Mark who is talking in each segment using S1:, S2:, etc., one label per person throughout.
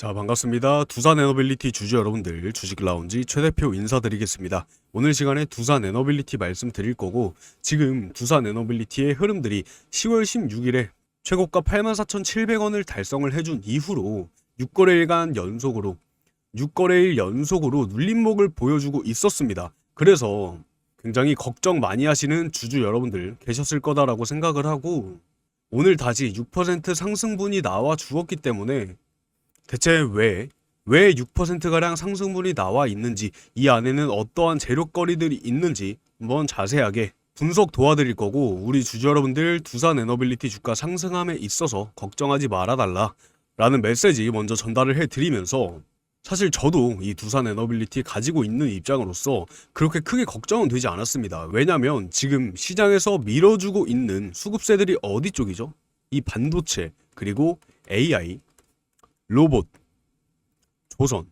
S1: 자 반갑습니다. 두산 에너빌리티 주주 여러분들 주식 라운지 최 대표 인사드리겠습니다. 오늘 시간에 두산 에너빌리티 말씀드릴 거고 지금 두산 에너빌리티의 흐름들이 10월 16일에 최고가 84,700원을 달성을 해준 이후로 6거래일간 연속으로 6거래일 연속으로 눌림목을 보여주고 있었습니다. 그래서 굉장히 걱정 많이 하시는 주주 여러분들 계셨을 거다라고 생각을 하고 오늘 다시 6% 상승분이 나와 주었기 때문에 대체 왜, 왜 6%가량 상승분이 나와 있는지, 이 안에는 어떠한 재료거리들이 있는지 한번 자세하게 분석 도와드릴 거고, 우리 주주 여러분들 두산 에너빌리티 주가 상승함에 있어서 걱정하지 말아달라. 라는 메시지 먼저 전달을 해드리면서, 사실 저도 이 두산 에너빌리티 가지고 있는 입장으로서 그렇게 크게 걱정은 되지 않았습니다. 왜냐면 지금 시장에서 밀어주고 있는 수급세들이 어디 쪽이죠? 이 반도체, 그리고 AI, 로봇, 조선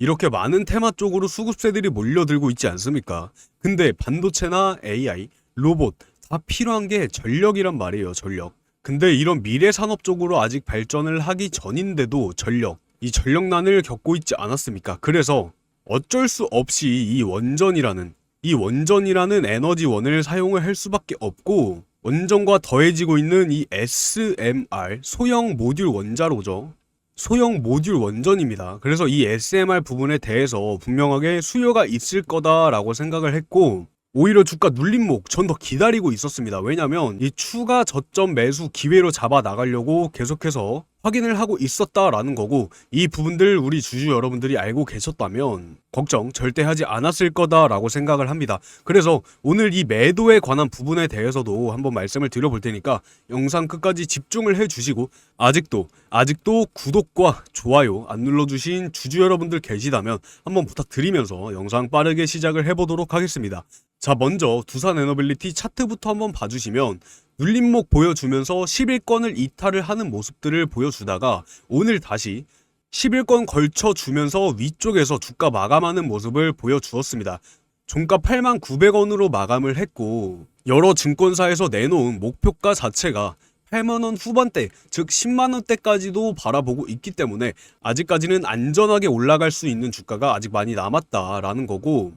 S1: 이렇게 많은 테마 쪽으로 수급세들이 몰려들고 있지 않습니까? 근데 반도체나 AI, 로봇 다 필요한 게 전력이란 말이에요, 전력. 근데 이런 미래 산업 쪽으로 아직 발전을 하기 전인데도 전력, 이 전력난을 겪고 있지 않았습니까? 그래서 어쩔 수 없이 이 원전이라는 이 원전이라는 에너지원을 사용을 할 수밖에 없고 원전과 더해지고 있는 이 SMR 소형 모듈 원자로죠. 소형 모듈 원전입니다. 그래서 이 SMR 부분에 대해서 분명하게 수요가 있을 거다라고 생각을 했고 오히려 주가 눌림목 전 더 기다리고 있었습니다. 왜냐면 이 추가 저점 매수 기회로 잡아 나가려고 계속해서 확인을 하고 있었다라는 거고 이 부분들 우리 주주 여러분들이 알고 계셨다면 걱정 절대 하지 않았을 거다라고 생각을 합니다. 그래서 오늘 이 매도에 관한 부분에 대해서도 한번 말씀을 드려볼 테니까 영상 끝까지 집중을 해주시고 아직도 아직도 구독과 좋아요 안 눌러주신 주주 여러분들 계시다면 한번 부탁드리면서 영상 빠르게 시작을 해보도록 하겠습니다. 자 먼저 두산 에너빌리티 차트부터 한번 봐주시면 눌림목 보여주면서 11건을 이탈을 하는 모습들을 보여주다가 오늘 다시 11건 걸쳐주면서 위쪽에서 주가 마감하는 모습을 보여주었습니다. 종가 8만 900원으로 마감을 했고 여러 증권사에서 내놓은 목표가 자체가 8만원 후반대, 즉 10만원대까지도 바라보고 있기 때문에 아직까지는 안전하게 올라갈 수 있는 주가가 아직 많이 남았다라는 거고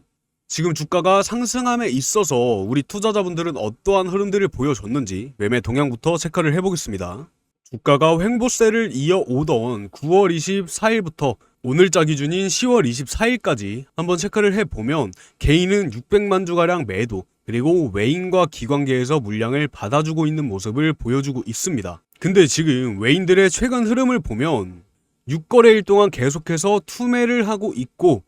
S1: 지금 주가가 상승함에 있어서 우리 투자자분들은 어떠한 흐름들을 보여줬는지 매매 동향부터 체크를 해보겠습니다. 주가가 횡보세를 이어오던 9월 24일부터 오늘자 기준인 10월 24일까지 한번 체크를 해보면 개인은 600만 주가량 매도 그리고 외인과 기관계에서 물량을 받아주고 있는 모습을 보여주고 있습니다. 근데 지금 외인들의 최근 흐름을 보면 6거래일 동안 계속해서 투매를 하고 있고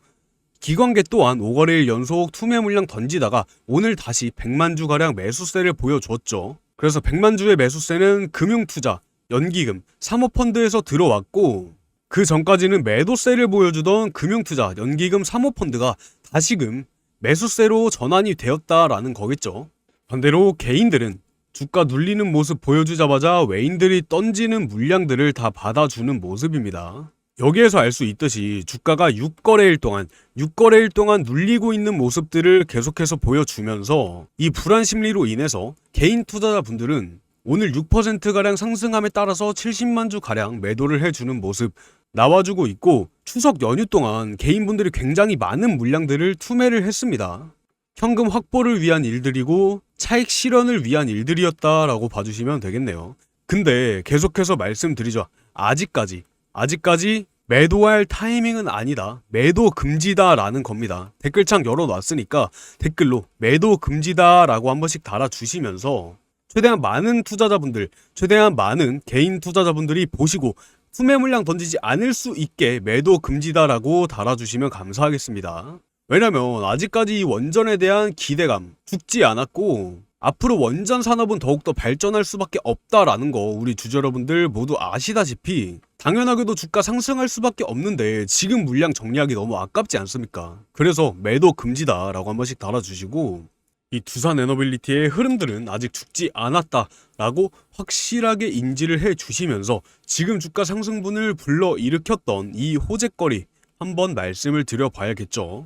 S1: 기관계 또한 5거래일 연속 투매 물량 던지다가 오늘 다시 100만 주가량 매수세를 보여줬죠. 그래서 100만 주의 매수세는 금융투자, 연기금, 사모펀드에서 들어왔고 그 전까지는 매도세를 보여주던 금융투자, 연기금, 사모펀드가 다시금 매수세로 전환이 되었다라는 거겠죠. 반대로 개인들은 주가 눌리는 모습 보여주자마자 외인들이 던지는 물량들을 다 받아주는 모습입니다. 여기에서 알 수 있듯이 주가가 6거래일 동안 6거래일 동안 눌리고 있는 모습들을 계속해서 보여주면서 이 불안 심리로 인해서 개인 투자자분들은 오늘 6%가량 상승함에 따라서 70만 주 가량 매도를 해주는 모습 나와주고 있고 추석 연휴 동안 개인분들이 굉장히 많은 물량들을 투매를 했습니다. 현금 확보를 위한 일들이고 차익 실현을 위한 일들이었다라고 봐주시면 되겠네요. 근데 계속해서 말씀드리죠. 아직까지 아직까지 매도할 타이밍은 아니다. 매도 금지다라는 겁니다. 댓글창 열어놨으니까 댓글로 매도 금지다라고 한 번씩 달아주시면서 최대한 많은 투자자분들, 최대한 많은 개인 투자자분들이 보시고 투매 물량 던지지 않을 수 있게 매도 금지다라고 달아주시면 감사하겠습니다. 왜냐면 아직까지 이 원전에 대한 기대감 죽지 않았고 앞으로 원전 산업은 더욱더 발전할 수밖에 없다라는 거 우리 주주 여러분들 모두 아시다시피 당연하게도 주가 상승할 수밖에 없는데 지금 물량 정리하기 너무 아깝지 않습니까? 그래서 매도 금지다 라고 한 번씩 달아주시고 이 두산 에너빌리티의 흐름들은 아직 죽지 않았다 라고 확실하게 인지를 해 주시면서 지금 주가 상승분을 불러 일으켰던 이 호재거리 한번 말씀을 드려봐야겠죠.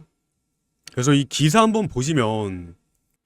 S1: 그래서 이 기사 한번 보시면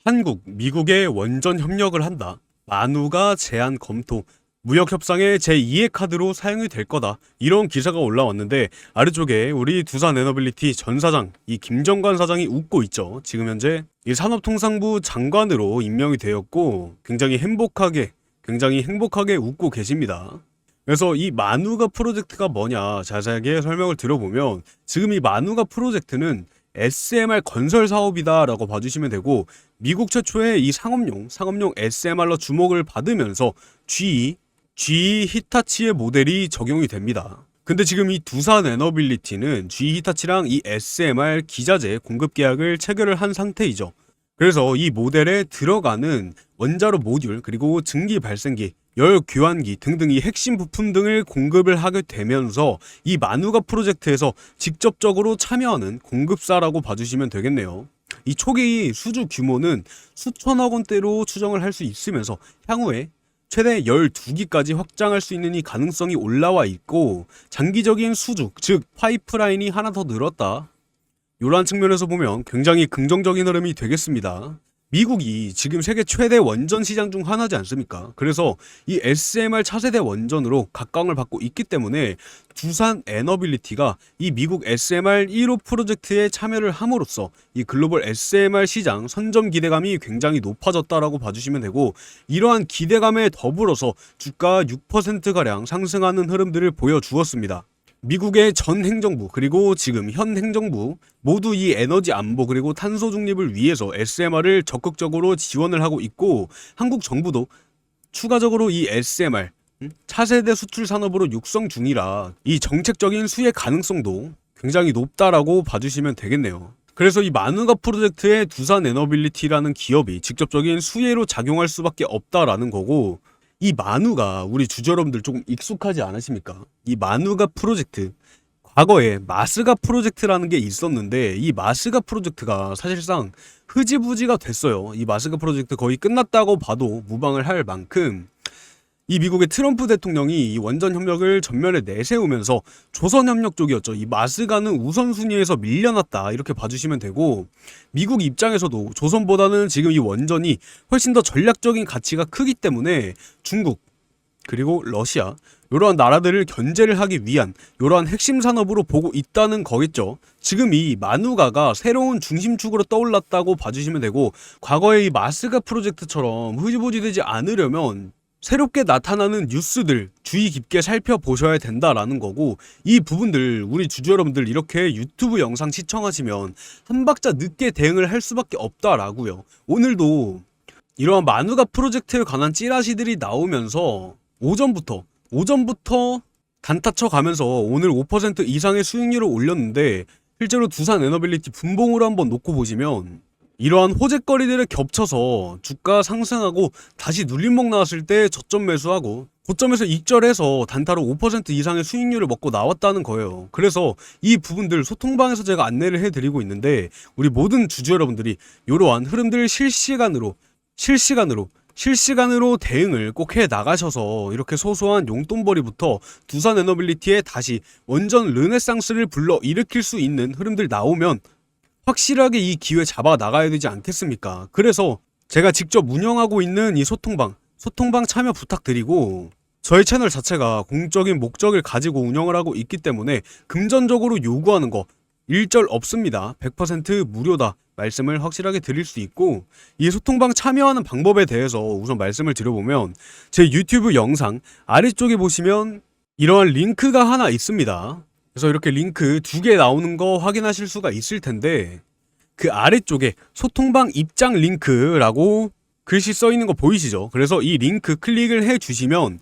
S1: 한국, 미국의 원전 협력을 한다. 만우가 제안 검토. 무역 협상의 제2의 카드로 사용이 될 거다. 이런 기사가 올라왔는데 아래쪽에 우리 두산 에너빌리티 전 사장 이 김정관 사장이 웃고 있죠. 지금 현재 이 산업통상부 장관으로 임명이 되었고 굉장히 행복하게 굉장히 행복하게 웃고 계십니다. 그래서 이 마누가 프로젝트가 뭐냐 자세하게 설명을 들어보면 지금 이 마누가 프로젝트는 SMR 건설 사업이다라고 봐주시면 되고 미국 최초의 이 상업용 상업용 SMR로 주목을 받으면서 GE GE 히타치의 모델이 적용이 됩니다. 근데 지금 이 두산 에너빌리티는 GE 히타치랑 이 SMR 기자재 공급 계약을 체결을 한 상태이죠. 그래서 이 모델에 들어가는 원자로 모듈 그리고 증기 발생기 열 교환기 등등이 핵심 부품 등을 공급을 하게 되면서 이 마누가 프로젝트에서 직접적으로 참여하는 공급사라고 봐주시면 되겠네요. 이 초기 수주 규모는 수천억 원대로 추정을 할 수 있으면서 향후에 최대 12기까지 확장할 수 있는 이 가능성이 올라와 있고 장기적인 수주, 즉 파이프라인이 하나 더 늘었다. 이러한 측면에서 보면 굉장히 긍정적인 흐름이 되겠습니다. 미국이 지금 세계 최대 원전 시장 중 하나지 않습니까? 그래서 이 SMR 차세대 원전으로 각광을 받고 있기 때문에 두산 에너빌리티가 이 미국 SMR 1호 프로젝트에 참여를 함으로써 이 글로벌 SMR 시장 선점 기대감이 굉장히 높아졌다라고 봐주시면 되고 이러한 기대감에 더불어서 주가 6%가량 상승하는 흐름들을 보여주었습니다. 미국의 전 행정부 그리고 지금 현 행정부 모두 이 에너지 안보 그리고 탄소 중립을 위해서 SMR을 적극적으로 지원을 하고 있고 한국 정부도 추가적으로 이 SMR 음, 차세대 수출 산업으로 육성 중이라 이 정책적인 수혜 가능성도 굉장히 높다라고 봐주시면 되겠네요. 그래서 이 마누가 프로젝트의 두산 에너빌리티라는 기업이 직접적인 수혜로 작용할 수밖에 없다라는 거고 이 마누가 우리 주주 여러분들 조금 익숙하지 않으십니까? 이 마누가 프로젝트 과거에 마스가 프로젝트라는 게 있었는데 이 마스가 프로젝트가 사실상 흐지부지가 됐어요. 이 마스가 프로젝트 거의 끝났다고 봐도 무방을 할 만큼 이 미국의 트럼프 대통령이 이 원전 협력을 전면에 내세우면서 조선 협력 쪽이었죠. 이 마스가는 우선순위에서 밀려났다 이렇게 봐주시면 되고 미국 입장에서도 조선보다는 지금 이 원전이 훨씬 더 전략적인 가치가 크기 때문에 중국 그리고 러시아 이러한 나라들을 견제를 하기 위한 이러한 핵심 산업으로 보고 있다는 거겠죠. 지금 이 마누가가 새로운 중심축으로 떠올랐다고 봐주시면 되고 과거의 이 마스가 프로젝트처럼 흐지부지 되지 않으려면 새롭게 나타나는 뉴스들 주의 깊게 살펴보셔야 된다라는 거고 이 부분들 우리 주주 여러분들 이렇게 유튜브 영상 시청하시면 한 박자 늦게 대응을 할 수밖에 없다라고요. 오늘도 이러한 마누가 프로젝트에 관한 찌라시들이 나오면서 오전부터 오전부터 단타쳐 가면서 오늘 5% 이상의 수익률을 올렸는데 실제로 두산 에너빌리티 분봉으로 한번 놓고 보시면 이러한 호재거리들을 겹쳐서 주가 상승하고 다시 눌림목 나왔을 때 저점 매수하고 고점에서 익절해서 단타로 5% 이상의 수익률을 먹고 나왔다는 거예요. 그래서 이 부분들 소통방에서 제가 안내를 해드리고 있는데 우리 모든 주주 여러분들이 이러한 흐름들 실시간으로 실시간으로 실시간으로 대응을 꼭 해 나가셔서 이렇게 소소한 용돈벌이부터 두산 에너빌리티에 다시 원전 르네상스를 불러 일으킬 수 있는 흐름들 나오면 확실하게 이 기회 잡아 나가야 되지 않겠습니까? 그래서 제가 직접 운영하고 있는 이 소통방, 소통방 참여 부탁드리고 저희 채널 자체가 공적인 목적을 가지고 운영을 하고 있기 때문에 금전적으로 요구하는 거 일절 없습니다. 100% 무료다. 말씀을 확실하게 드릴 수 있고 이 소통방 참여하는 방법에 대해서 우선 말씀을 드려보면 제 유튜브 영상 아래쪽에 보시면 이러한 링크가 하나 있습니다. 그래서 이렇게 링크 두 개 나오는 거 확인하실 수가 있을 텐데 그 아래쪽에 소통방 입장 링크라고 글씨 써 있는 거 보이시죠? 그래서 이 링크 클릭을 해 주시면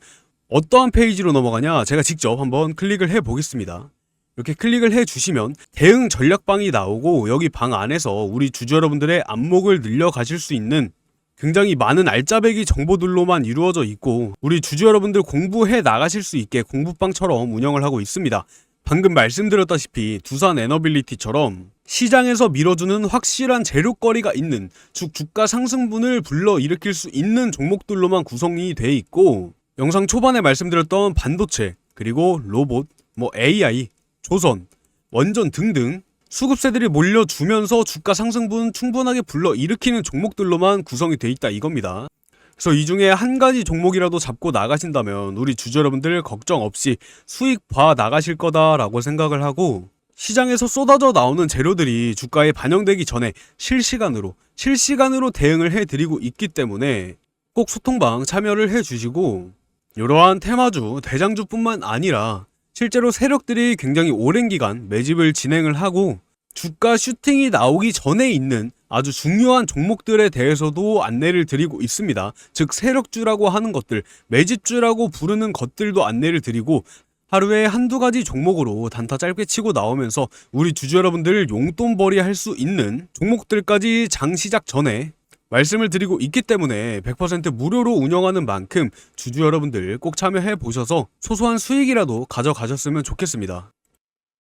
S1: 어떠한 페이지로 넘어가냐 제가 직접 한번 클릭을 해 보겠습니다. 이렇게 클릭을 해 주시면 대응 전략방이 나오고 여기 방 안에서 우리 주주 여러분들의 안목을 늘려 가실 수 있는 굉장히 많은 알짜배기 정보들로만 이루어져 있고 우리 주주 여러분들 공부해 나가실 수 있게 공부방처럼 운영을 하고 있습니다. 방금 말씀드렸다시피 두산 에너빌리티처럼 시장에서 밀어주는 확실한 재료거리가 있는 즉 주가 상승분을 불러 일으킬 수 있는 종목들로만 구성이 돼 있고 영상 초반에 말씀드렸던 반도체 그리고 로봇 뭐 AI 조선, 원전 등등 수급세들이 몰려주면서 주가 상승분 충분하게 불러 일으키는 종목들로만 구성이 돼 있다 이겁니다. 그래서 이 중에 한 가지 종목이라도 잡고 나가신다면 우리 주주 여러분들 걱정 없이 수익 봐 나가실 거다라고 생각을 하고 시장에서 쏟아져 나오는 재료들이 주가에 반영되기 전에 실시간으로 실시간으로 대응을 해드리고 있기 때문에 꼭 소통방 참여를 해주시고 이러한 테마주 대장주뿐만 아니라 실제로 세력들이 굉장히 오랜 기간 매집을 진행을 하고 주가 슈팅이 나오기 전에 있는 아주 중요한 종목들에 대해서도 안내를 드리고 있습니다. 즉 세력주라고 하는 것들, 매집주라고 부르는 것들도 안내를 드리고 하루에 한두 가지 종목으로 단타 짧게 치고 나오면서 우리 주주 여러분들 용돈벌이 할 수 있는 종목들까지 장 시작 전에 말씀을 드리고 있기 때문에 100% 무료로 운영하는 만큼 주주 여러분들 꼭 참여해 보셔서 소소한 수익이라도 가져가셨으면 좋겠습니다.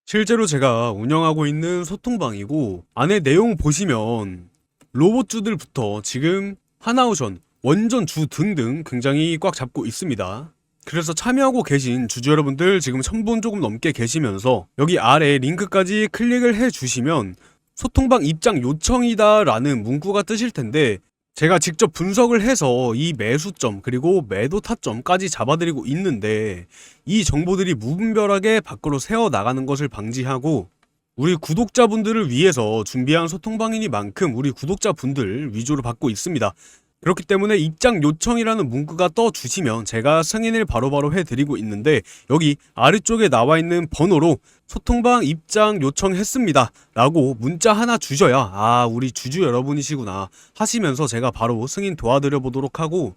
S1: 실제로 제가 운영하고 있는 소통방이고 안에 내용 보시면 로봇주들부터 지금 하나오션, 원전주 등등 굉장히 꽉 잡고 있습니다. 그래서 참여하고 계신 주주 여러분들 지금 1000분 조금 넘게 계시면서 여기 아래 링크까지 클릭을 해 주시면 소통방 입장 요청이다 라는 문구가 뜨실 텐데 제가 직접 분석을 해서 이 매수점 그리고 매도 타점까지 잡아드리고 있는데 이 정보들이 무분별하게 밖으로 새어 나가는 것을 방지하고 우리 구독자분들을 위해서 준비한 소통방이니만큼 우리 구독자분들 위주로 받고 있습니다. 그렇기 때문에 입장 요청이라는 문구가 떠 주시면 제가 승인을 바로바로 해드리고 있는데 여기 아래쪽에 나와 있는 번호로 소통방 입장 요청했습니다 라고 문자 하나 주셔야 아 우리 주주 여러분이시구나 하시면서 제가 바로 승인 도와드려 보도록 하고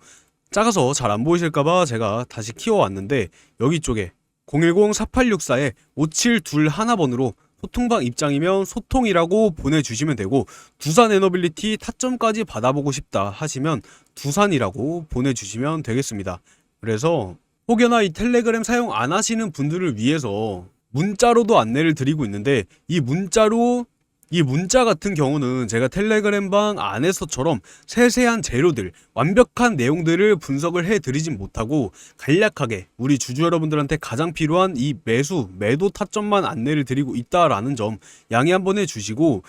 S1: 작아서 잘 안 보이실까봐 제가 다시 키워왔는데 여기 쪽에 010-4864에 5721번으로 소통방 입장이면 소통이라고 보내주시면 되고 두산 에너빌리티 타점까지 받아보고 싶다 하시면 두산이라고 보내주시면 되겠습니다. 그래서 혹여나 이 텔레그램 사용 안 하시는 분들을 위해서 문자로도 안내를 드리고 있는데 이 문자로 이 문자 같은 경우는 제가 텔레그램방 안에서처럼 세세한 재료들, 완벽한 내용들을 분석을 해드리진 못하고 간략하게 우리 주주 여러분들한테 가장 필요한 이 매수, 매도 타점만 안내를 드리고 있다라는 점 양해 한번 해주시고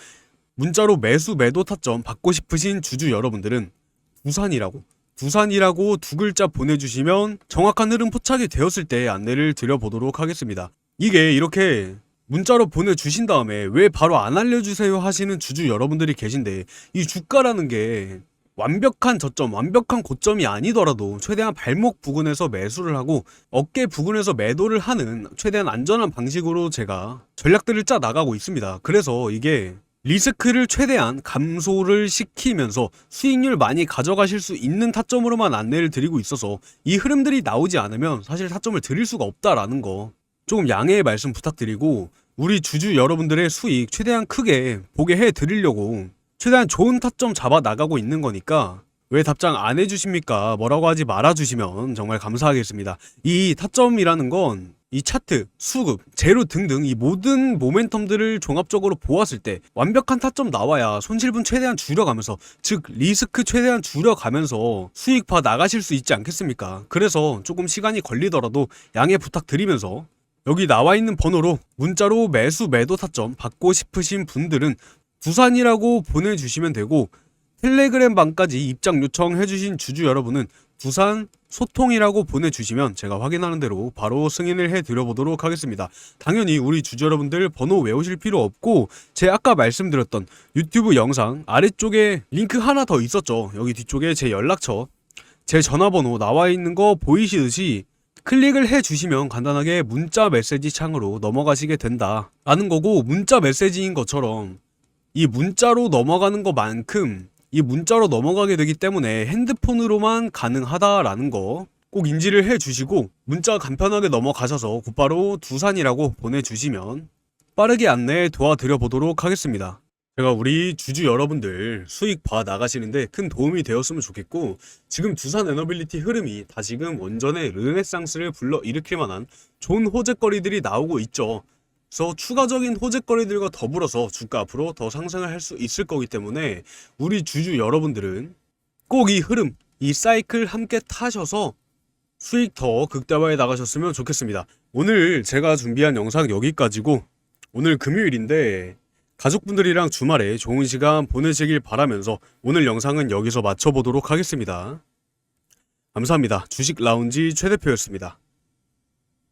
S1: 문자로 매수, 매도 타점 받고 싶으신 주주 여러분들은 두산이라고 두산이라고 두 글자 보내주시면 정확한 흐름 포착이 되었을 때 안내를 드려보도록 하겠습니다. 이게 이렇게 문자로 보내주신 다음에 왜 바로 안 알려주세요 하시는 주주 여러분들이 계신데 이 주가라는 게 완벽한 저점, 완벽한 고점이 아니더라도 최대한 발목 부근에서 매수를 하고 어깨 부근에서 매도를 하는 최대한 안전한 방식으로 제가 전략들을 짜 나가고 있습니다. 그래서 이게 리스크를 최대한 감소를 시키면서 수익률 많이 가져가실 수 있는 타점으로만 안내를 드리고 있어서 이 흐름들이 나오지 않으면 사실 타점을 드릴 수가 없다라는 거 조금 양해의 말씀 부탁드리고 우리 주주 여러분들의 수익 최대한 크게 보게 해 드리려고 최대한 좋은 타점 잡아 나가고 있는 거니까 왜 답장 안 해주십니까? 뭐라고 하지 말아주시면 정말 감사하겠습니다. 이 타점이라는 건 이 차트, 수급, 재료 등등 이 모든 모멘텀들을 종합적으로 보았을 때 완벽한 타점 나와야 손실분 최대한 줄여가면서 즉 리스크 최대한 줄여가면서 수익 봐 나가실 수 있지 않겠습니까? 그래서 조금 시간이 걸리더라도 양해 부탁드리면서 여기 나와 있는 번호로 문자로 매수 매도 타점 받고 싶으신 분들은 두산이라고 보내주시면 되고 텔레그램 방까지 입장 요청해주신 주주 여러분은 두산 소통이라고 보내주시면 제가 확인하는 대로 바로 승인을 해드려보도록 하겠습니다. 당연히 우리 주주 여러분들 번호 외우실 필요 없고 제 아까 말씀드렸던 유튜브 영상 아래쪽에 링크 하나 더 있었죠. 여기 뒤쪽에 제 연락처 제 전화번호 나와 있는 거 보이시듯이 클릭을 해 주시면 간단하게 문자 메시지 창으로 넘어가시게 된다 라는 거고 문자 메시지인 것처럼 이 문자로 넘어가는 것만큼 이 문자로 넘어가게 되기 때문에 핸드폰으로만 가능하다라는 거 꼭 인지를 해 주시고 문자 간편하게 넘어가셔서 곧바로 두산이라고 보내주시면 빠르게 안내 도와드려 보도록 하겠습니다. 제가 우리 주주 여러분들 수익 봐 나가시는데 큰 도움이 되었으면 좋겠고 지금 두산 에너빌리티 흐름이 다시금 원전의 르네상스를 불러 일으킬 만한 좋은 호재거리들이 나오고 있죠. 그래서 추가적인 호재거리들과 더불어서 주가 앞으로 더 상승을 할 수 있을 거기 때문에 우리 주주 여러분들은 꼭 이 흐름, 이 사이클 함께 타셔서 수익 더 극대화해 나가셨으면 좋겠습니다. 오늘 제가 준비한 영상 여기까지고 오늘 금요일인데 가족분들이랑 주말에 좋은 시간 보내시길 바라면서 오늘 영상은 여기서 마쳐보도록 하겠습니다. 감사합니다. 주식 라운지 최 대표였습니다.